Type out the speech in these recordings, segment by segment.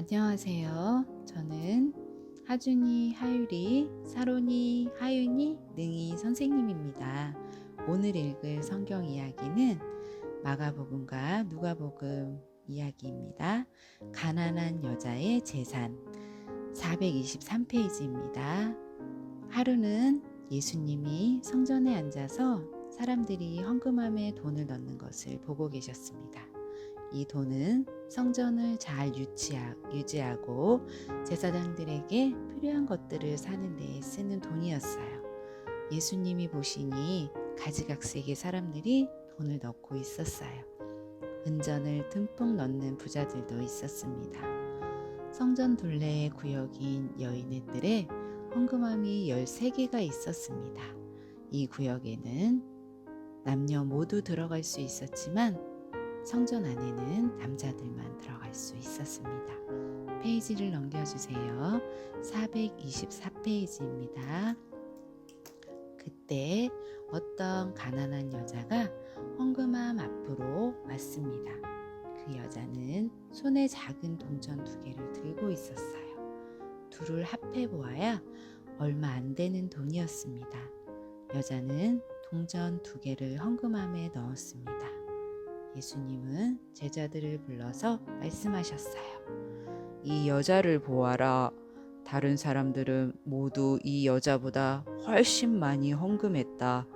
안녕하세요. 저는 하준이, 하율이, 사론이, 하윤이, 능이 선생님입니다. 오늘 읽을 성경 이야기는 마가복음과 누가복음 이야기입니다. 가난한 여자의 재산 423페이지입니다. 하루는 예수님이 성전에 앉아서 사람들이 헌금함에 돈을 넣는 것을 보고 계셨습니다. 이 돈은 성전을 잘 유지하고 제사장들에게 필요한 것들을 사는 데 쓰는 돈이었어요. 예수님이 보시니 가지각색의 사람들이 돈을 넣고 있었어요. 은전을 듬뿍 넣는 부자들도 있었습니다. 성전 둘레의 구역인 여인네들의 헌금함이 13개가 있었습니다. 이 구역에는 남녀 모두 들어갈 수 있었지만 성전 안에는 남자들만 들어갈 수 있었습니다. 페이지를 넘겨주세요. 424페이지입니다. 그때 어떤 가난한 여자가 헌금함 앞으로 왔습니다. 그 여자는 손에 작은 동전 두 개를 들고 있었어요. 둘을 합해 보아야 얼마 안 되는 돈이었습니다. 여자는 동전 두 개를 헌금함에 넣었습니다. 예수님은 제자들을 불러서 말씀하셨어요. 이 여자를 보아라. 다른 사람들은 모두 이 여자보다 훨씬 많이 헌금했다.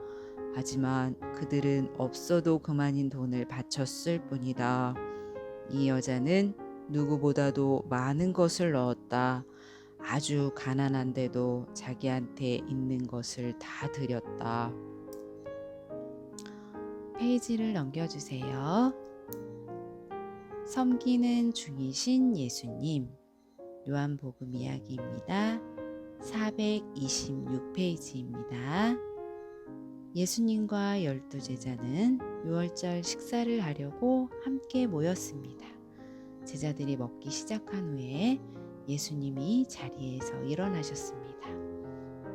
하지만 그들은 없어도 그만인 돈을 바쳤을 뿐이다. 이 여자는 누구보다도 많은 것을 넣었다. 아주 가난한데도 자기한테 있는 것을 다 드렸다. 페이지를 넘겨주세요. 섬기는 중이신 예수님. 요한복음 이야기입니다. 426페이지입니다. 예수님과 열두 제자는 유월절 식사를 하려고 함께 모였습니다. 제자들이 먹기 시작한 후에 예수님이 자리에서 일어나셨습니다.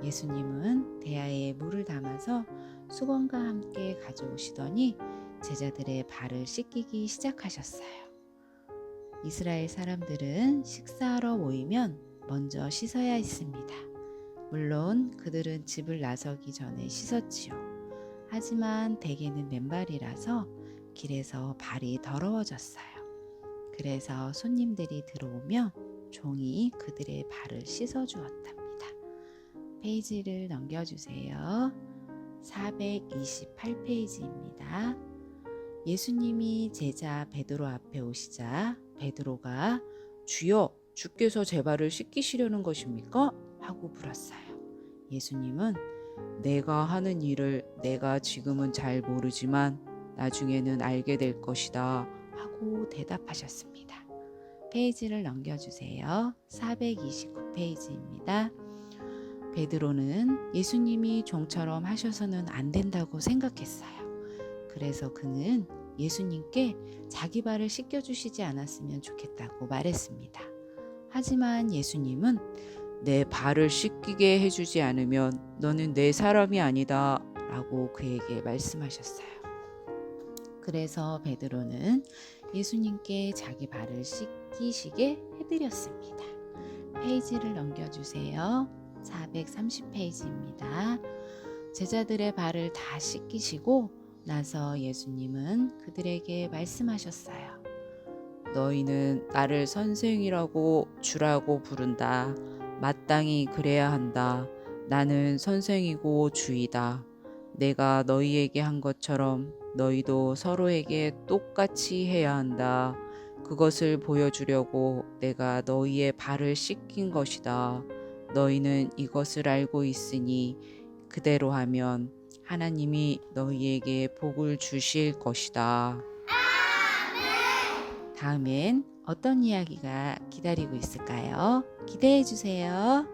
예수님은 대야에 물을 담아서 수건과 함께 가져오시더니 제자들의 발을 씻기기 시작하셨어요. 이스라엘 사람들은 식사하러 모이면 먼저 씻어야 했습니다. 물론 그들은 집을 나서기 전에 씻었지요. 하지만 대개는 맨발이라서 길에서 발이 더러워졌어요. 그래서 손님들이 들어오며 종이 그들의 발을 씻어 주었답니다. 페이지를 넘겨주세요. 428페이지입니다. 예수님이 제자 베드로 앞에 오시자 베드로가 주여 주께서 제 발을 씻기시려는 것입니까? 하고 물었어요. 예수님은 내가 하는 일을 내가 지금은 잘 모르지만 나중에는 알게 될 것이다. 하고 대답하셨습니다. 페이지를 넘겨주세요. 429페이지입니다. 베드로는 예수님이 종처럼 하셔서는 안 된다고 생각했어요. 그래서 그는 예수님께 자기 발을 씻겨주시지 않았으면 좋겠다고 말했습니다. 하지만 예수님은 내 발을 씻기게 해주지 않으면 너는 내 사람이 아니다. 라고 그에게 말씀하셨어요. 그래서 베드로는 예수님께 자기 발을 씻기시게 해드렸습니다. 페이지를 넘겨주세요. 430페이지입니다. 제자들의 발을 다 씻기시고 나서 예수님은 그들에게 말씀하셨어요. 너희는 나를 선생이라고 주라고 부른다. 마땅히 그래야 한다. 나는 선생이고 주이다. 내가 너희에게 한 것처럼 너희도 서로에게 똑같이 해야 한다. 그것을 보여주려고 내가 너희의 발을 씻긴 것이다. 너희는 이것을 알고 있으니 그대로 하면 하나님이 너희에게 복을 주실 것이다. 다음엔 어떤 이야기가 기다리고 있을까요? 기대해 주세요.